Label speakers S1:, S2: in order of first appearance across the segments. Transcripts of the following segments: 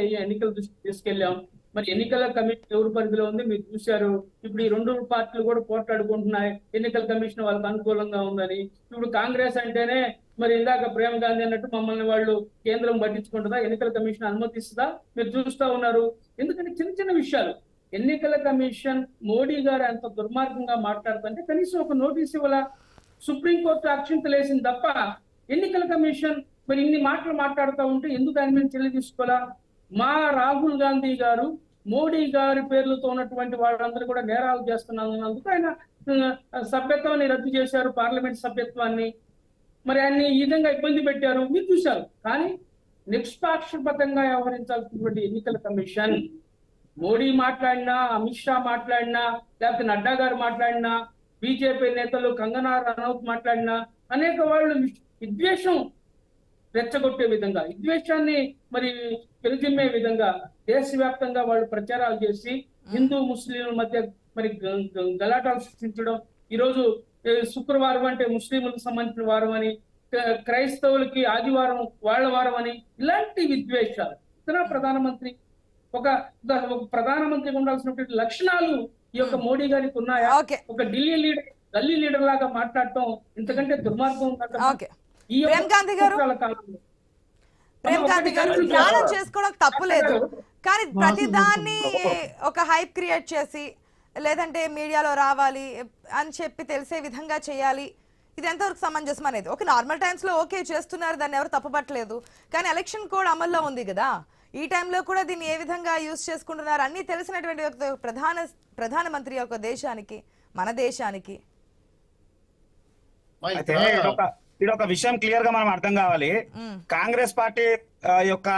S1: ఎన్నికల దృష్టికి తీసుకెళ్ళాం మరి ఎన్నికల కమిషన్ ఎవరి పరిధిలో ఉంది? మీరు చూశారు. ఇప్పుడు ఈ రెండు పార్టీలు కూడా పోట్లాడుకుంటున్నాయి. ఎన్నికల కమిషన్ వాళ్ళకి అనుకూలంగా ఉందని. ఇప్పుడు కాంగ్రెస్ అంటేనే మరి ఇందాక ప్రేమ గాంధీ అన్నట్టు మమ్మల్ని వాళ్ళు కేంద్రం పట్టించుకుంటుందా? ఎన్నికల కమిషన్ అనుమతిస్తుందా? మీరు చూస్తా ఉన్నారు. ఎందుకంటే చిన్న చిన్న విషయాలు. ఎన్నికల కమిషన్ మోడీ గారు ఎంత దుర్మార్గంగా మాట్లాడుతుంటే కనీసం ఒక నోటీస్ ఇవ్వాల? సుప్రీంకోర్టు అక్షింతలు వేసింది తప్ప ఎన్నికల కమిషన్ మరి ఇన్ని మాటలు మాట్లాడుతూ ఉంటే ఎందుకు దాని మీద చర్య తీసుకోవాలా? మా రాహుల్ గాంధీ గారు మోడీ గారి పేర్లతో ఉన్నటువంటి వాళ్ళందరూ కూడా నేరాలు చేస్తున్నందుకు ఆయన సభ్యత్వాన్ని రద్దు చేశారు పార్లమెంట్ సభ్యత్వాన్ని. మరి ఆయన్ని ఈ విధంగా ఇబ్బంది పెట్టారు మీరు చూశారు. కానీ నిష్పాక్షపాతంగా వ్యవహరించాల్సినటువంటి ఎన్నికల కమిషన్ మోడీ మాట్లాడినా అమిత్ షా మాట్లాడినా లేకపోతే నడ్డా గారు మాట్లాడినా బీజేపీ నేతలు కంగనా రనౌత్ మాట్లాడినా అనేక వాళ్ళు విద్వేషం రెచ్చగొట్టే విధంగా విద్వేషాన్ని మరి పెరిజిమ్మే విధంగా దేశవ్యాప్తంగా వాళ్ళు ప్రచారాలు చేసి హిందూ ముస్లింల మధ్య మరి గలాటాలు సృష్టించడం. ఈరోజు శుక్రవారం అంటే ముస్లింలకు సంబంధించిన వారం అని క్రైస్తవులకి ఆదివారం వాళ్ళ వారం అని ఇలాంటి విద్వేషాలు. ఇతర ప్రధానమంత్రి ఒక ప్రధానమంత్రికి ఉండాల్సినటువంటి లక్షణాలు ఈ యొక్క మోడీ గారికి ఉన్నాయా? ఒక ఢిల్లీ లీడర్ గల్లీ లీడర్ లాగా మాట్లాడటం ఇంతకంటే దుర్మార్గం
S2: ఓకే
S1: యొక్క
S2: ప్రేమ్ గాంధీ గారు? ప్రేమ్ గాంధీ గారు ధ్యానం. చేసుకోవడం తప్పులేదు. కానీ ప్రతిదాన్ని ఒక హైప్ క్రియేట్ చేసి లేదంటే మీడియాలో రావాలి అని చెప్పి తెలిసే విధంగా చేయాలి. ఇది ఎంతవరకు సమంజసం అనేది? ఒక నార్మల్ టైమ్స్లో ఓకే చేస్తున్నారు దాన్ని ఎవరు తప్పుపట్టలేదు. కానీ ఎలక్షన్ కోడ్ అమల్లో ఉంది కదా. ఈ టైంలో కూడా దీన్ని ఏ విధంగా యూజ్ చేసుకుంటున్నారు? అన్ని తెలిసినటువంటి ఒక ప్రధాన ప్రధానమంత్రి ఒక దేశానికి మన దేశానికి.
S3: ఇదొక ఇదొక విషయం క్లియర్గా మనం అర్థం కావాలి. కాంగ్రెస్ పార్టీ యొక్క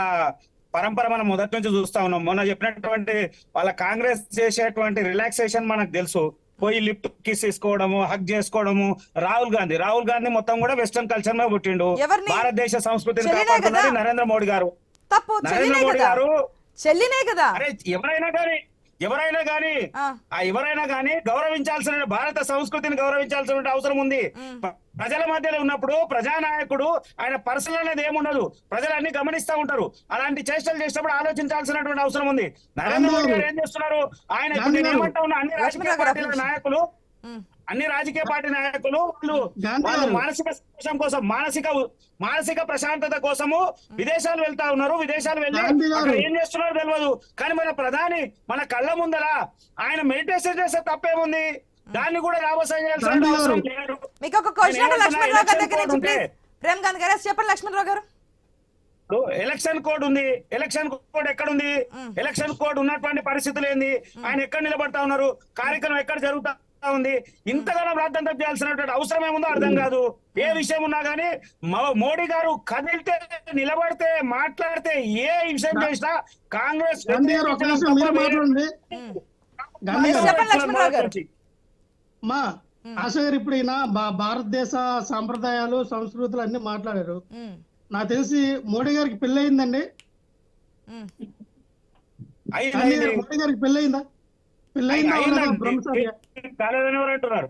S3: పరంపర మనం మొదటి నుంచి చూస్తా ఉన్నాం. మొన్న చెప్పినటువంటి వాళ్ళ కాంగ్రెస్ చేసేటువంటి రిలాక్సేషన్ మనకు తెలుసు. పోయి లిఫ్ట్ కిస్ తీసుకోవడము హక్ చేసుకోవడము రాహుల్ గాంధీ. రాహుల్ గాంధీ మొత్తం కూడా వెస్టర్న్ కల్చర్ మీద పుట్టిండు? భారతదేశ సంస్కృతిని కాపాడుతున్నది? నరేంద్ర మోడీ గారు. నరేంద్ర మోడీ గారు
S2: చెల్లినే కదా?
S3: అరే ఎవరైనా కానీ ఎవరైనా కానీ
S2: ఆ.
S3: ఎవరైనా కానీ గౌరవించాల్సిన భారత సంస్కృతిని గౌరవించాల్సిన అవసరం ఉంది. ప్రజల మధ్యలో ఉన్నప్పుడు ప్రజానాయకుడు ఆయన పర్సనల్ అనేది ఏముండదు. ప్రజలు అన్ని గమనిస్తా ఉంటారు. అలాంటి చేష్టలు చేసినప్పుడు ఆలోచించాల్సినటువంటి అవసరం ఉంది. నరేంద్ర మోడీ గారు ఏం చేస్తున్నారు? ఆయన ఏమంటా ఉన్నా అన్ని రాజకీయ పార్టీల. నాయకులు. అన్ని రాజకీయ పార్టీ నాయకులు వాళ్ళు. మానసిక సంతోషం కోసం మానసిక మానసిక ప్రశాంతత కోసము విదేశాలు వెళ్తా ఉన్నారు. విదేశాలు వెళ్ళి ఏం చేస్తున్నారో తెలియదు కానీ మన ప్రధాని మన కళ్ళ ముందర ఆయన మెడిటేషన్ చేస్తే తప్పేముంది? దాన్ని కూడా
S4: గారు.
S3: ఎలక్షన్ కోడ్ ఉంది. ఎలక్షన్ కోడ్ ఎక్కడ ఉంది ఎలక్షన్ కోడ్ ఉన్నటువంటి పరిస్థితులు ఏంది? ఆయన ఎక్కడ నిలబడతా ఉన్నారు? కార్యక్రమం ఎక్కడ జరుగుతా ఉంది. ఇంతగానో ప్రార్థన చేయాల్సినటువంటి అవసరం ఏముందో అర్థం కాదు. ఏ విషయం ఉన్నా గానీ మోడీ గారు కదిలితే నిలబడితే మాట్లాడితే ఏ విషయం చేసినా కాంగ్రెస్.
S4: మా ఆశ గారు ఇప్పుడు ఈయన భారతదేశ సాంప్రదాయాలు సంస్కృతులు అన్ని మాట్లాడారు. నాకు తెలిసి మోడీ గారికి. గారు మోడీ గారికి పెళ్ళి అయిందా పెళ్ళి
S3: కాలేదని ఎవరు అంటున్నారు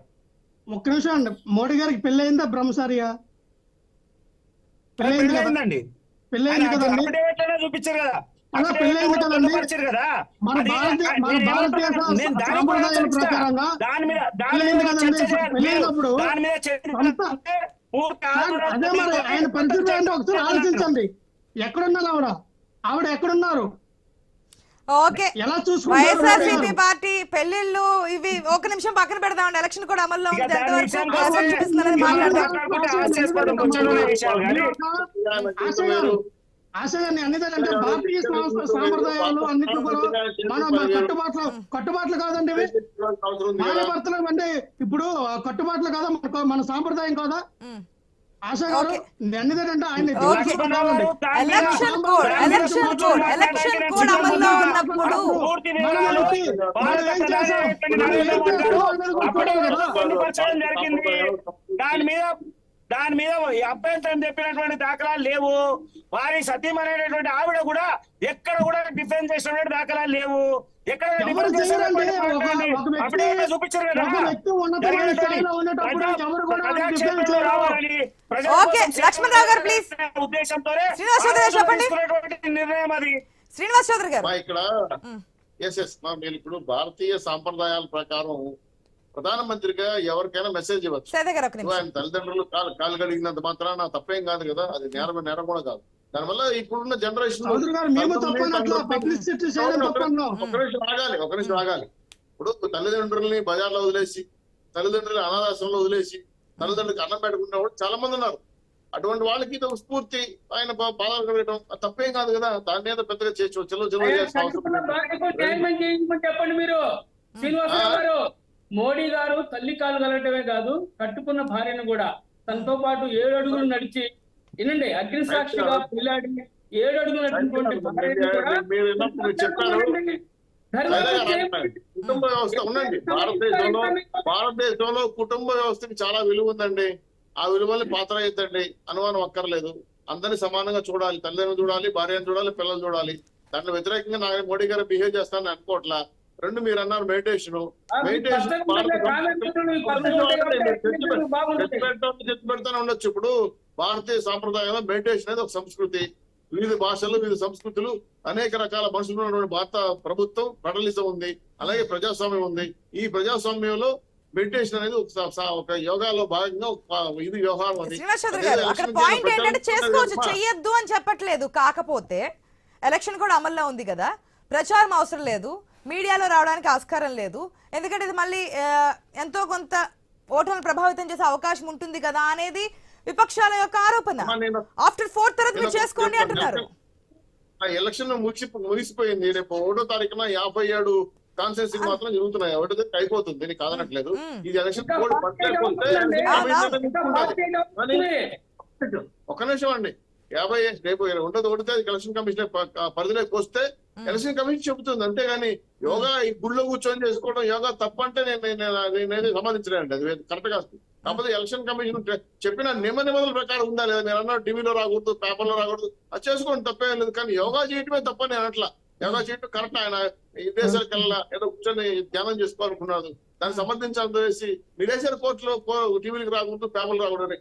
S4: ఒక్క నిమిషం అండి. మోడీ గారికి పెళ్ళి అయిందా బ్రహ్మచారిగా పెళ్ళి అయింది పెళ్ళి అయింది కదండి.
S3: చూపించారు కదా.
S4: అలా కదండి? మన భారతీయ-
S3: అది
S4: మన సాంప్రదాయాల
S3: చర్చ-
S4: ప్రకారంగా కదండి? పెళ్ళైనప్పుడు అదే మరి ఆయన పరిస్థితి ఏంటో ఒకసారి ఆలోచించండి. ఎక్కడున్నారు ఆవిడ? ఆవిడ ఎక్కడున్నారు?
S2: ఓకే. వైఎస్ఆర్సీపీ పార్టీ పెళ్ళిళ్ళు ఇవి ఒక నిమిషం పక్కన పెడదామండి. ఎలక్షన్ కూడా అమల్లో ఉంది ఎంతవరకు
S3: విషయానికి
S2: అవసరం
S3: వస్తే
S2: చూపిస్తుందని
S3: ఇవాళ
S2: మాట్లాడదాం.
S3: మాట్లాడుకుంటే ఆశ్చర్యపోవడం కొంచెం ఉన్న విషయాలు కానీ
S4: ఆశ గారు ఆశ గారిని అన్నిదంటే భారతీయ సంస్థ సాంప్రదాయాలు అన్నిటి కూడా మన మన కట్టుబాట్లు కట్టుబాట్లు కాదండి ఇవి. భార్య భర్తలు అంటే ఇప్పుడు కట్టుబాట్లు కాదా? మన మన సాంప్రదాయం కాదా?
S2: Election code election code election code అమల్లో ఉన్నప్పుడు
S3: దాని మీద దాని మీద ఈ అభ్యంతరం చెప్పినటువంటి దాఖలాలు లేవు. వారి సత్యమైనటువంటి ఆవిడ కూడా ఎక్కడ కూడా డిఫెన్స్ చేసినటువంటి దాఖలాలు లేవు. ఎక్కడ. ఉద్దేశంతోనే నిర్ణయం అది.
S2: శ్రీనివాస్ చౌదరి గారు.
S5: మా ఇక్కడ ఇప్పుడు భారతీయ సాంప్రదాయాల ప్రకారం ప్రధానమంత్రిగా ఎవరికైనా మెసేజ్ ఇవ్వచ్చు. ఆయన తల్లిదండ్రులు కాలు కాలు కడిగినంత మాత్రాన తప్పేం కాదు కదా అది నేరం నేరం కూడా కాదు. దానివల్ల ఇప్పుడున్న జనరేషన్
S4: చౌదరి గారు మేము తప్పనట్లా పబ్లిసిటీ చేయడం తప్పన్నాం?
S5: ఒక నిమిషం ఆగాలి ఒక నిమిషం ఆగాలి. ఇప్పుడు తల్లిదండ్రుల్ని బజార్లో వదిలేసి తల్లిదండ్రులు అనాథాశ్రమంలో వదిలేసి తల్లిదండ్రులకు అన్నం పెట్టుకున్న వాళ్ళు చాలా మంది ఉన్నారు. అటువంటి వాళ్ళకి ఇది స్ఫూర్తి ఆయన బా- బాధలు కలగడం అది తప్పేం కాదు కదా దాని మీద పెద్దగా చేయొచ్చు చెలో చెలో
S1: చెప్పండి మీరు? గారు. మోడీ గారు తల్లి కాలు కలగటమే కాదు కట్టుకున్న భార్యను కూడా తనతో పాటు ఏడు అడుగులు నడిచి వినండి అగ్ని సాక్షిగా పిల్లాడి ఏడు అడుగులు నడిచినటువంటి.
S5: కుటుంబ వ్యవస్థ ఉండండి భారతదేశంలో భారతదేశంలో కుటుంబ వ్యవస్థకి చాలా విలువ ఉందండి. ఆ విలువల్ని పాత్ర ఎత్తండి అనుమానం అక్కర్లేదు. అందరిని సమానంగా చూడాలి. తల్లిదండ్రులు చూడాలి భార్యను చూడాలి పిల్లలు చూడాలి. దాంట్లో వ్యతిరేకంగా నా మోడీ గారు బిహేవ్ చేస్తానని అనుకోవట్లా. రెండు మీరు అన్నారు మెడిటేషన్ మెడిటేషన్ పెడతానే ఉండొచ్చు. ఇప్పుడు భారతీయ సాంప్రదాయంలో మెడిటేషన్ అనేది ఒక సంస్కృతి. వివిధ భాషలు వివిధ సంస్కృతులు అనేక రకాల మనుషులు ఉన్నటువంటి భారత ప్రభుత్వం ఫెడరలిజం ఉంది. అలాగే ప్రజాస్వామ్యం ఉంది. ఈ ప్రజాస్వామ్యంలో మెడిటేషన్ అనేది ఒక యోగాలో భాగంగా ఇది వ్యవహారం అది.
S2: పాయింట్ ఏంటంటే చేసుకోవచ్చు. చెయ్యొద్దు అని చెప్పట్లేదు. కాకపోతే ఎలక్షన్ కూడా అమల్లో ఉంది కదా. ప్రచారం అవసరం లేదు. మీడియాలో రావడానికి ఆస్కారం లేదు. ఎందుకంటే ఇది మళ్ళీ ఎంతో కొంత ఓటర్లను ప్రభావితం చేసే అవకాశం ఉంటుంది కదా అనేది విపక్షాల యొక్క ఆరోపణ.
S5: నేను
S2: ఆఫ్టర్ ఫోర్త్ తర్వాత మీరు
S5: నేను
S2: చేసుకోండి అంటున్నారు.
S5: ఆ ఎలక్షన్ ముగిసి ముగిసిపోయింది. రేపు ఒకటో తారీఖున యాభై ఏడు కాన్సెన్సీ మాత్రం జరుగుతున్నాయి. ఒకటో అయిపోతుంది దీనికి కాదనట్లేదు. ఇది ఎలక్షన్ కోడ్
S1: అవుతుంది.
S5: ఒక నిమిషం అండి. యాభై రేపు ఉండదు ఒకటి ఎలక్షన్ కమిషన్ పరిధిలోకి వస్తే ఎలక్షన్ కమిషన్ చెబుతుంది. అంతేగాని యోగా ఈ గుళ్ళో కూర్చొని చేసుకోవడం యోగా తప్పంటే నేను నేను- నేనేది సమ్మతించలేనండి అది కరెక్ట్ కాదు. కాకపోతే ఎలక్షన్ కమిషన్ చెప్పిన నియమ నిబంధనల ప్రకారం ఉందా లేదా మీరు అన్న టీవీలో రాకూడదు పేపర్లో రాకూడదు. అది చేసుకోండి తప్పేం లేదు. కానీ యోగా చేయటమే తప్ప నేను అట్లా యోగా చేయటం కరెక్ట్ ఆయన. ఈ దేశాలకు వెళ్ళా ఏదో కూర్చొని ధ్యానం చేసుకోవాలనుకున్నారు దానికి సంబంధించాలని చేసి మీరేసారి కోర్టులో టీవీలకు రాకూడదు పేపర్లు రాకూడదు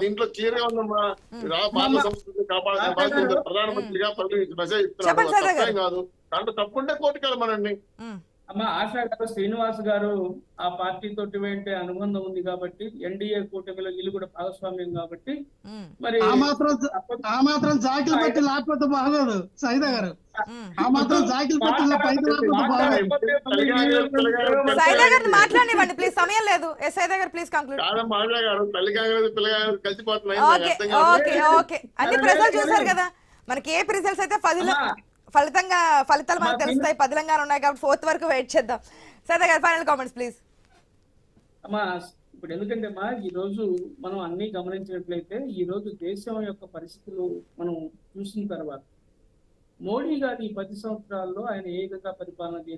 S5: దీంట్లో క్లియర్గా ఉందమ్మా రా- భారత కాపాడాల్సిన బాధ్యత ఉంది. ప్రధానమంత్రిగా ప్రజలకు మెసేజ్ ఇస్తున్నాడు
S2: చెప్పండి
S5: అది
S2: సదా గారు.
S5: తప్పేం కాదు. దాంట్లో తప్పుంటే కోర్టుకు వెళ్ళమనండి.
S2: మ్మ్.
S1: అమ్మ ఆశా గారు శ్రీనివాస్ గారు ఆ పార్టీ తోటి వెంటే అనుబంధం ఉంది కాబట్టి ఎన్డీఏ కూటమిలో వీళ్ళు కూడా భాగస్వామ్యం కాబట్టి. మరి
S4: ఆ మాత్రం ఆ మాత్రం జాకిలు పెట్టి లేకపోతే బాగోదు సైదా గారు. ఆ మాత్రం జాకిలు పెట్టి
S2: మాట్లాడనివ్వండి ప్లీజ్. సమయం లేదు. ఎస్ సైదా గారు ప్లీజ్ కంక్లూడ్.
S5: కలిసిపోతున్నాయి.
S2: ఓకే. Okay okay. అన్ని ప్రజలు చూసారు కదా. మనకి ఏపీ రిజల్ట్స్ అయితే పదిలో. ఫలితంగా ఫలితాలు మనకు తెలుస్తాయి. పదిలంగానే ఉన్నాయి కాబట్టి ఫోర్త్ వరకు వెయిట్ చేద్దాం. సైదా గారు ఫైనల్ కామెంట్స్ ప్లీజ్
S1: అమ్మా ఇప్పుడు ఎందుకంటే అమ్మా ఈ రోజు మనం అన్ని గమనించినట్లయితే ఈ రోజు దేశం యొక్క పరిస్థితులు మనం చూసిన తర్వాత మోడీ గారు ఈ పది సంవత్సరాల్లో ఆయన ఏ విధంగా పరిపాలన చేశారు.